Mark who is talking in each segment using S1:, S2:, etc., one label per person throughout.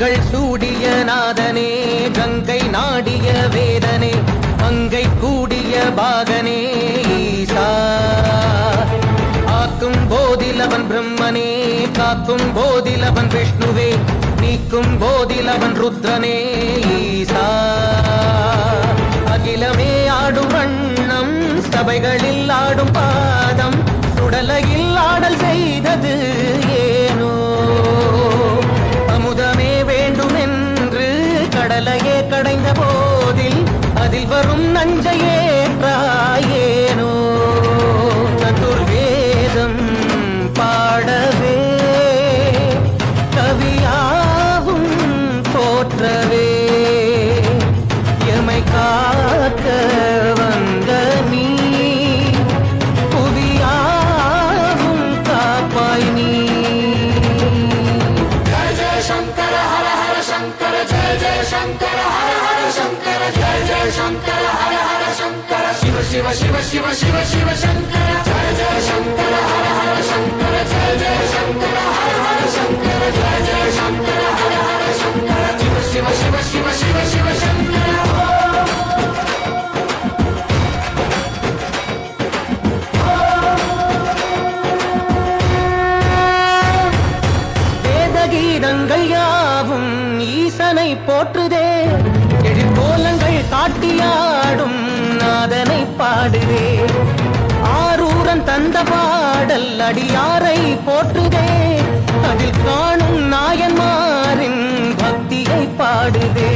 S1: கண்கள் சூடிய நாதனே கங்கை நாடிய வேதனே அங்கை கூடிய பாகனே ஈசா. ஆக்கும் போதில் அவன் பிரம்மனே காக்கும் போதில் அவன் விஷ்ணுவே நீக்கும் போதில் அவன் ருத்ரனே ஈசா. அகிலமே ஆடும் வண்ணம் சபைகளில் ஆடும் பாதம் சுடலையில் கடலையே கடைந்த போதில் அதில் வரும் நஞ்சையே ஏனோ வேதகீதங்கள் யாவும் ஈசனை போற்றுதே. பாடுதே ஆரூரன் தந்த பாடல் அடியாரை போற்றுதே. அதில் காணும் நாயன்மாரின் பக்தியை பாடுதே.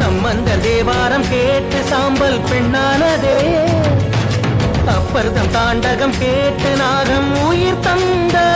S1: சம்பந்த தேவாரம் கேட்டு சாம்பல் பெண்ணானதே. அப்பர்தம் தாண்டகம் கேட்டு நாகம் உயிர் தந்ததே